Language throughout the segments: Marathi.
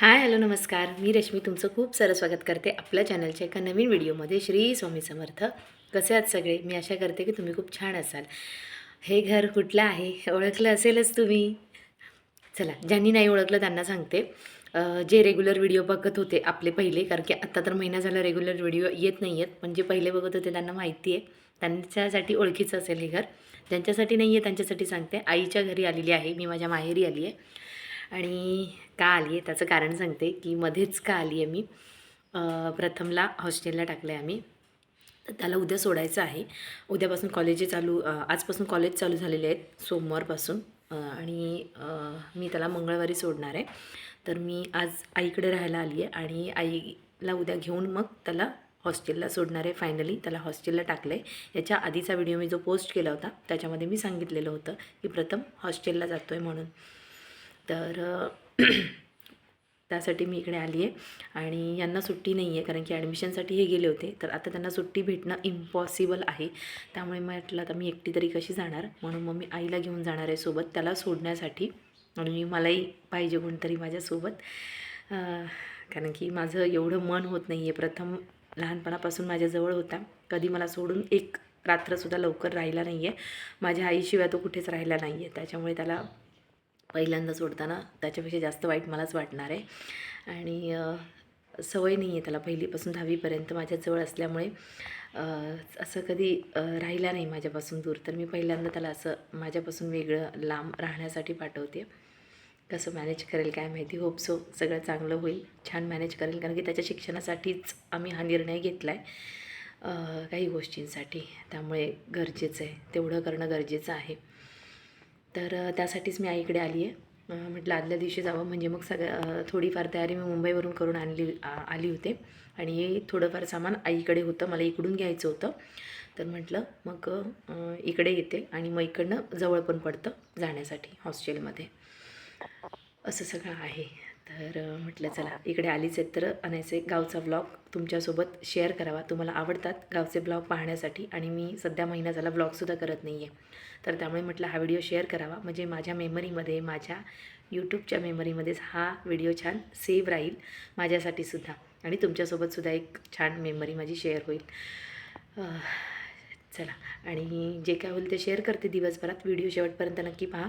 हाय हॅलो नमस्कार. मी रश्मी तुमचं खूप सारं स्वागत करते आपल्या चॅनलच्या एका नवीन व्हिडिओमध्ये. श्री स्वामी समर्थ. कसे आहात सगळे? मी आशा करते की तुम्ही खूप छान असाल. हे घर कुठलं आहे? ओळखलं असेलच तुम्ही. चला ज्यांनी नाही ओळखलं त्यांना सांगते. जे रेग्युलर व्हिडिओ बघत होते आपले पहिले कारण की आत्ता तर महिना झाला रेग्युलर व्हिडिओ येत नाही आहेत पण जे पहिले बघत होते त्यांना माहिती आहे त्यांच्यासाठी ओळखीचं असेल हे घर. ज्यांच्यासाठी नाही आहे त्यांच्यासाठी सांगते. आईच्या घरी आलेली आहे. मी माझ्या माहेरी आली आहे आणि का आली आहे त्याचं कारण सांगते की मध्येच का आली आहे मी प्रथमला हॉस्टेलला टाकलं आहे आम्ही. तर त्याला उद्या सोडायचं आहे. उद्यापासून कॉलेज चालू आजपासून कॉलेज चालू झालेले आहेत सोमवारपासून. आणि मी त्याला मंगळवारी सोडणार आहे. तर मी आज आईकडे राहायला आली आहे आणि आईला उद्या घेऊन मग त्याला हॉस्टेलला सोडणार आहे. फायनली त्याला हॉस्टेलला टाकलं आहे याच्या आधीचा व्हिडिओ मी जो पोस्ट केला होता त्याच्यामध्ये मी सांगितलेलं होतं की प्रथम हॉस्टेलला जातो आहे म्हणून. तर त्यासाठी मी इकडे आली आहे आणि यांना सुट्टी नाही आहे कारण की ॲडमिशनसाठी हे गेले होते. तर आता त्यांना सुट्टी भेटणं इम्पॉसिबल आहे. त्यामुळे म्हटलं आता मी एकटी तरी कशी जाणार? म्हणून मग मी आईला घेऊन जाणार आहे सोबत त्याला सोडण्यासाठी. आणि मलाही पाहिजे कोणतरी माझ्यासोबत. कारण की माझं एवढं मन होत नाही आहे प्रथम लहानपणापासून माझ्याजवळ होता. कधी मला सोडून एक रात्रसुद्धा लवकर राहिला नाही आहे माझ्या आईशिवाय तो कुठेच राहिला नाही आहे त्याच्यामुळे त्याला पहिल्यांदा सोडताना त्याच्यापेक्षा जास्त वाईट मलाच वाटणार आहे. आणि सवय नाही आहे त्याला पहिलीपासून दहावीपर्यंत माझ्याजवळ असल्यामुळे असं कधी राहिला नाही माझ्यापासून दूर. तर मी पहिल्यांदा त्याला असं माझ्यापासून वेगळं लांब राहण्यासाठी पाठवते. कसं मॅनेज करेल काय माहिती. होप सो सगळं चांगलं होईल. छान मॅनेज करेल. कारण की त्याच्या शिक्षणासाठीच आम्ही हा निर्णय घेतला आहे काही गोष्टींसाठी. त्यामुळे गरजेचं आहे. तेवढं करणं गरजेचं आहे. तर त्यासाठीच मी आईकडे आली आहे म्हटलं आदल्या दिवशी जावं. म्हणजे मग सगळ्या थोडीफार तयारी मी मुंबईवरून करून आणली आली होते. आणि हे थोडंफार सामान आईकडे होतं. मला इकडून घ्यायचं होतं. तर म्हटलं मग इकडे येते. आणि मग इकडनं जवळ पण पडतं जाण्यासाठी हॉस्टेलमध्ये. असं सगळं आहे. तर म्हटलं चला इकडे आलीच आहेत तर आणायचे गावचा ब्लॉग तुमच्यासोबत शेअर करावा. तुम्हाला आवडतात गावचे ब्लॉग पाहण्यासाठी आणि मी सध्या महिना झाला ब्लॉगसुद्धा करत नाही आहे तर त्यामुळे म्हटलं हा व्हिडिओ शेअर करावा. म्हणजे माझ्या मेमरीमध्ये माझ्या यूट्यूबच्या मेमरीमध्येच हा व्हिडिओ छान सेव्ह राहील माझ्यासाठी सुद्धा. आणि तुमच्यासोबतसुद्धा एक छान मेमरी माझी शेअर होईल. चला. आणि जे काय होईल ते शेअर करते दिवसभरात. व्हिडिओ शेवटपर्यंत नक्की पहा.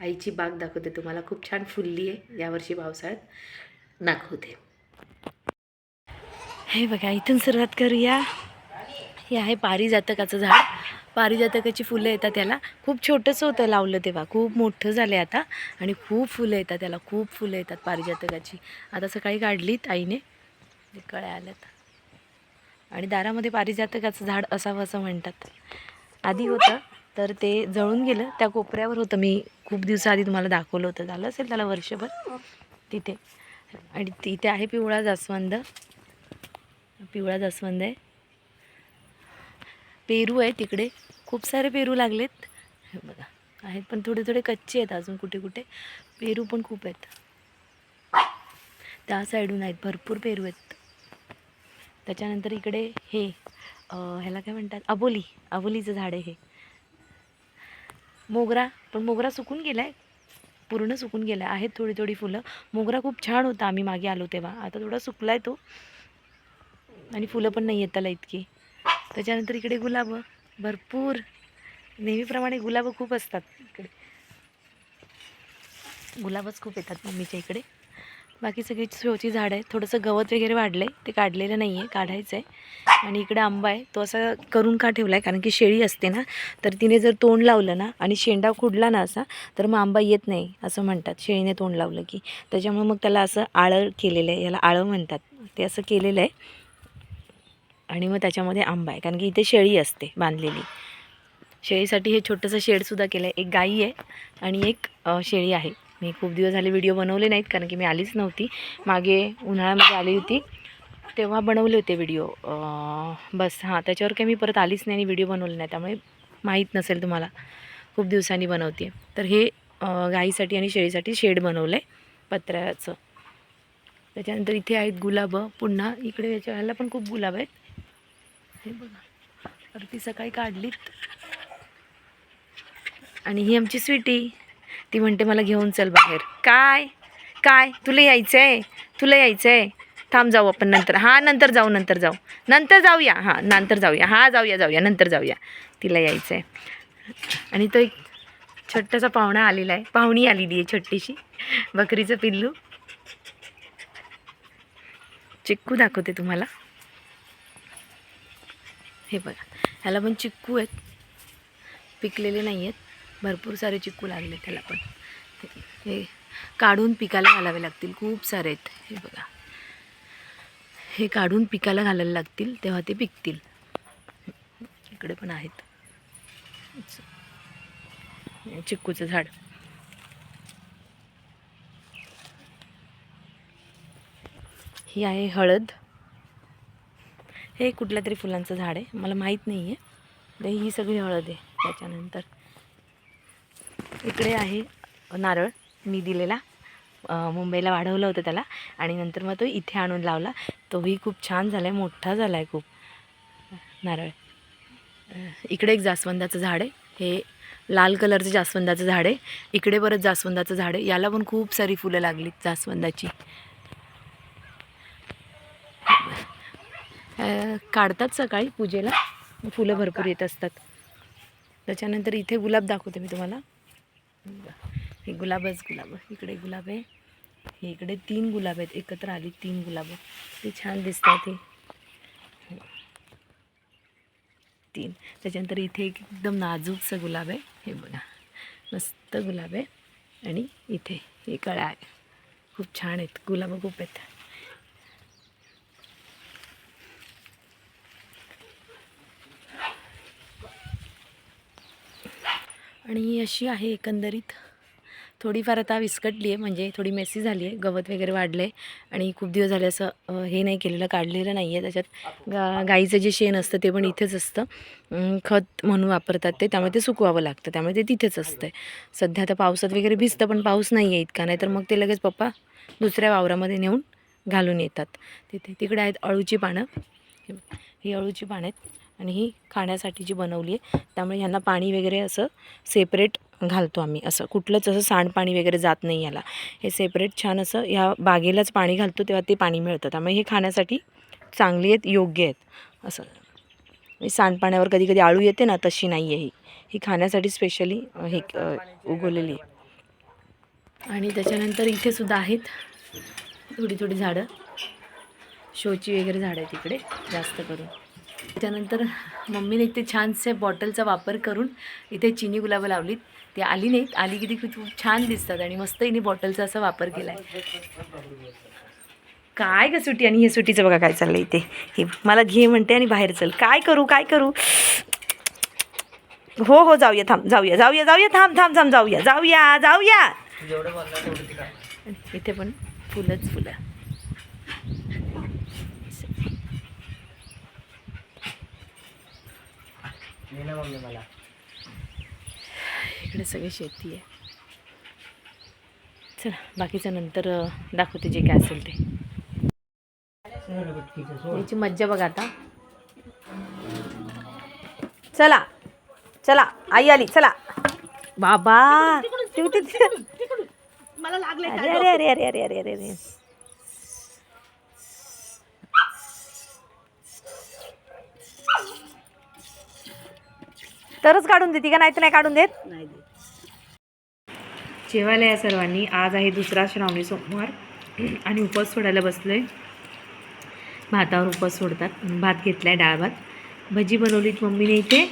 आईची बाग दाखवते तुम्हाला. खूप छान फुलली आहे यावर्षी पावसाळ्यात. दाखवते. हे बघा इथून सुरुवात करूया. हे आहे पारिजातकाचं झाड. पारिजातकाची फुलं येतात त्याला. खूप छोटंसं होतं लावलं तेव्हा. खूप मोठं झालं आहे आता आणि खूप फुलं येतात त्याला. खूप फुलं येतात पारिजातकाची. आता सकाळी काढलीत आईने. ते कळ्या आल्यात. आणि दारामध्ये पारिजातकाचं झाड असावं असं म्हणतात. आधी होतं तर ते जळून गेलं. त्या कोपऱ्यावर होतं मी खूप दिवसाआधी तुम्हाला दाखवलं होतं. झालं असेल त्याला वर्षभर? तिथे. आणि तिथे आहे पिवळा जास्वंद. पिवळा जास्वंद आहे. पेरू आहे तिकडे. खूप सारे पेरू लागलेत. हे बघा. आहेत पण थोडे थोडे कच्चे आहेत अजून कुठे कुठे. पेरू पण खूप आहेत. त्या साईडून आहेत. भरपूर पेरू आहेत. त्याच्यानंतर इकडे हे ह्याला काय म्हणतात? अबोली. अबोलीचं झाड आहे हे. मोगरा पण मोगरा सुकून गेला आहे पूर्ण सुकून गेला आहे आहेत थोडी थोडी फुलं. मोगरा खूप छान होता. आम्ही मागे आलो तेव्हा. आता थोडा सुकला आहे तो. आणि फुलं पण नाही आहेत त्याला इतकी. त्याच्यानंतर इकडे गुलाबं. भरपूर. नेहमीप्रमाणे गुलाबं खूप असतात इकडे. गुलाबच खूप येतात मम्मीच्या इकडे. बाकी सगळी शोची झाडं आहेत. थोडंसं गवत वगैरे वाढलं आहे ते काढलेलं नाही आहे काढायचं आहे आणि इकडे आंबा आहे. तो असा करून का ठेवला आहे कारण की शेळी असते ना. तर तिने जर तोंड लावलं ना आणि शेंडा खुडला ना असा तर मग आंबा येत नाही असं म्हणतात. शेळीने तोंड लावलं की. त्याच्यामुळे मग त्याला असं आळं केलेलं आहे. याला आळं म्हणतात. ते असं केलेलं आहे. आणि मग त्याच्यामध्ये आंबा आहे. कारण की इथे शेळी असते बांधलेली. शेळीसाठी हे छोटंसं शेडसुद्धा केलं आहे एक गाई आहे आणि एक शेळी आहे. मी खूप दिवस झाले व्हिडिओ बनवले नाहीत कारण की मी आलीच नव्हती. मागे उन्हाळ्यामध्ये आली होती. तेव्हा बनवले होते व्हिडिओ. बस हां त्याच्यावर काही मी परत आलीच नाही आणि व्हिडिओ बनवले नाही. त्यामुळे माहीत नसेल तुम्हाला. खूप दिवसांनी बनवते तर हे गाईसाठी आणि शेळीसाठी शेड बनवलं आहे पत्र्याचं. त्याच्यानंतर इथे आहेत गुलाबं. पुन्हा इकडे याच्या ह्याला पण खूप गुलाब आहेत. हे बघा. तर ती सकाळी काढलीत. आणि ही आमची स्वीटी. ती म्हणते मला घेऊन चल बाहेर. काय? काय? तुला यायचं आहे तुला यायचं आहे थांब जाऊ आपण नंतर. हां नंतर जाऊ नंतर जाऊ. नंतर जाऊया. हां नंतर जाऊया. हां जाऊया जाऊया. नंतर जाऊया. तिला यायचं आहे आणि तो एक छोटासा पाहुणा आलेला आहे. पाहुणी आलेली आहे छोटीशी. बकरीचं पिल्लू. चिक्कू दाखवते तुम्हाला. हे बघा. ह्याला पण चिक्कू आहेत. पिकलेले नाही आहेत भरपूर सारे चिक्कू लागले त्याला पण. हे काढून पिकाला घालावे लागतील. खूप सारे आहेत. हे बघा. हे काढून पिकाला घालायला लागतील तेव्हा ते पिकतील. इकडे पण आहेत. चिक्कूचं झाड. ही आहे हळद. हे कुठल्या तरी फुलांचं झाड आहे. मला माहीत नाही आहे ही सगळी हळद आहे त्याच्यानंतर. इकडे आहे नारळ. मी दिलेला. मुंबईला वाढवलं होतं त्याला. आणि नंतर मग तो इथे आणून लावला. तोही खूप छान झाला आहे मोठा झाला आहे खूप नारळ. इकडे एक जास्वंदाचं झाड आहे. हे लाल कलरचं जास्वंदाचं झाड आहे. इकडे परत जास्वंदाचं झाड आहे. याला पण खूप सारी फुलं लागलीत जास्वंदाची. काढतात सकाळी पूजेला. फुलं भरपूर येत असतात. त्याच्यानंतर इथे गुलाब दाखवते मी तुम्हाला. हे गुलाबच गुलाब. इकडे गुलाब आहे. हे इकडे तीन गुलाब आहेत. एकत्र आली तीन गुलाब. ते छान दिसतात हे तीन. त्याच्यानंतर इथे एक एकदम नाजूकसं गुलाब आहे. हे बघा. मस्त गुलाब आहे. आणि इथे हे कळा आहे खूप छान आहेत. गुलाबं खूप आहेत. आणि अशी आहे एकंदरीत. थोडीफार आता विस्कटली आहे म्हणजे थोडी मेसी झाली आहे गवत वगैरे वाढलं आहे आणि खूप दिवस झाले असं हे नाही केलेलं काढलेलं नाही आहे त्याच्यात. गा गाईचं जे शेण असतं ते पण इथेच असतं. खत म्हणून वापरतात ते त्यामुळे ते सुकवावं लागतं त्यामुळे ते तिथेच असतं आहे सध्या आता पावसात वगैरे भिजतं पण पाऊस नाही आहे इतका नाही तर मग ते लगेच पप्पा दुसऱ्या वावरामध्ये नेऊन घालून येतात. तिथे तिकडे आहेत अळूची पानं. ही अळूची पानं आहेत. आणि ही खाण्यासाठी जी बनवली आहे त्यामुळे ह्यांना पाणी वगैरे असं सेपरेट घालतो आम्ही. असं कुठलंच असं सांडपाणी वगैरे जात नाही याला. हे सेपरेट छान असं ह्या बागेलाच पाणी घालतो तेव्हा ते पाणी मिळतं. त्यामुळे हे खाण्यासाठी चांगली आहेत योग्य आहेत. असं. सांडपाण्यावर कधी कधी आळू येते ना तशी नाही आहे ही. ही खाण्यासाठी स्पेशली हे उगवलेली आहे. आणि त्याच्यानंतर इथे सुद्धा आहेत थोडी थोडी झाडं. शोची वगैरे झाडं आहेत इकडे जास्त करून. त्यानंतर मम्मीने इथे छानसे बॉटलचा वापर करून इथे चिनी गुलाबं लावलीत. ती आली नाहीत. आली की ती खूप छान दिसतात आणि मस्त हिने बॉटलचा असा वापर केला आहे काय ग सुटी? आणि हे सुटीचं बघा काय चाललं इथे. हे मला घे म्हणते आणि बाहेर चल. काय करू? काय करू? हो हो जाऊया थांब जाऊया जाऊया जाऊया थांब थांब थांब जाऊया जाऊया जाऊया. इथे पण फुलंच फुलं. इकडे सगळी शेती आहे. चला बाकीचं नंतर दाखवते जे काय असेल ते. याची मज्जा बघा आता. चला चला आई आली चला. बाबा मला लागले अरे अरे अरे अरे अरे अरे अरे. तरच काढून देते का? नाही तर नाही काढून देत? नाही. जेवायला या सर्वांनी. आज आहे दुसरा श्रावणी सोमवार. आणि उपवास सोडायला बसलो आहे भातावर उपवास सोडतात. भात घेतला आहे डाळ भात. भजी बनवलीत मम्मीने इथे.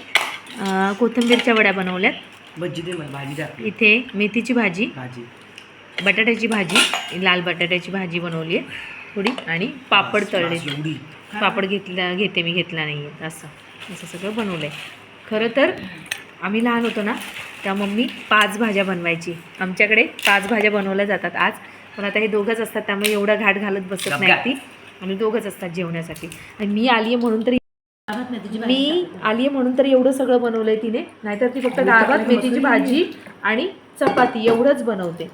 कोथिंबीरच्या वड्या बनवल्यात. भजी दे मला भाजी द्या. इथे मेथीची भाजी भाजी. बटाट्याची भाजी लाल बटाट्याची भाजी बनवली आहे थोडी. आणि पापड तळले. पापड घेतला घेते मी घेतला नाही आहे असं असं सगळं बनवलं आहे खरं तर आम्ही लहान होतो ना त्या मम्मी पाच भाज्या बनवायची. आमच्याकडे पाच भाज्या बनवल्या जातात आज. पण आता हे दोघंच असतात त्यामुळे एवढा घाट घालत बसत नाही ती. आणि दोघंच असतात जेवण्यासाठी. आणि मी आली आहे म्हणून तरी मी आली आहे म्हणून तर एवढं सगळं बनवलंय तिने. नाहीतर ती फक्त भात मेथीची भाजी आणि चपाती एवढंच बनवते.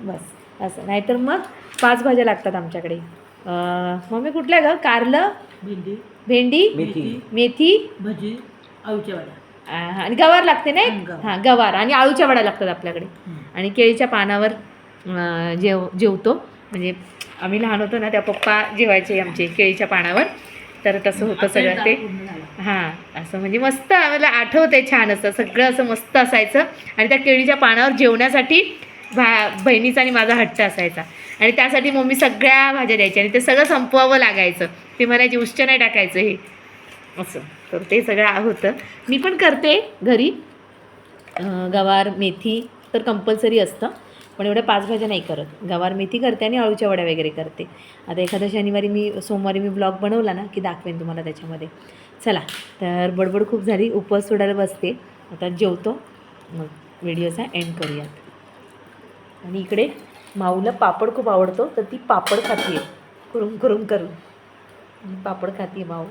बस असं. नाहीतर मग पाच भाज्या लागतात आमच्याकडे. मम्मी कुठल्या ग? कारलं भेंडी. भेंडी मेथी. मेथी भजी. आळूच्या वड्या. आणि गवार लागते नाही? हं, गवार. हां गवार आणि आळूच्या वड्या लागतात आपल्याकडे. आणि केळीच्या पानावर अं, जेव जेवतो. म्हणजे आम्ही लहान होतो ना त्या पप्पा जेवायचे आमचे केळीच्या पानावर. तर तसं होतं सगळं ते. हां असं म्हणजे मस्त आम्हाला आठवतंय छान असं. सगळं असं मस्त असायचं. आणि त्या केळीच्या पानावर जेवण्यासाठी भा बहिणीचा आणि माझा हट्ट असायचा. आणि त्यासाठी मम्मी सगळ्या भाज्या द्यायच्या आणि ते सगळं संपवावं लागायचं. ते म्हणायचे उष्ट नाही टाकायचं हे. असं. तर ते सगळं होतं. मी पण करते घरी. गवार मेथी तर कंपल्सरी असतं. पण एवढ्या पाच भाज्या नाही करत. गवार मेथी करते आणि अळूच्या वड्या वगैरे करते. आता एखाद्या शनिवारी मी सोमवारी मी ब्लॉग बनवला ना की दाखवेन तुम्हाला त्याच्यामध्ये. चला तर बडबड खूप झाली. उपवास सोडायला बसते. आता जेवतो. मग व्हिडिओचा एंड करूयात. आणि इकडे माऊला पापड खूप आवडतो तर ती पापड खाते करून करून करून. पापड खाते माऊ.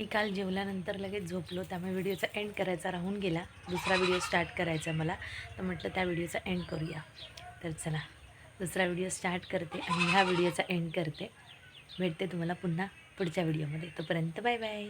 मी काल जेवल्यानंतर लगेच झोपलो त्यामुळे व्हिडिओचा एंड करायचा राहून गेला. दुसरा व्हिडिओ स्टार्ट करायचा मला. तर म्हटलं त्या व्हिडिओचा एंड करूया. तर चला दुसरा व्हिडिओ स्टार्ट करते आणि ह्या व्हिडिओचा एंड करते. भेटते तुम्हाला पुन्हा पुढच्या व्हिडिओमध्ये. तोपर्यंत बाय बाय.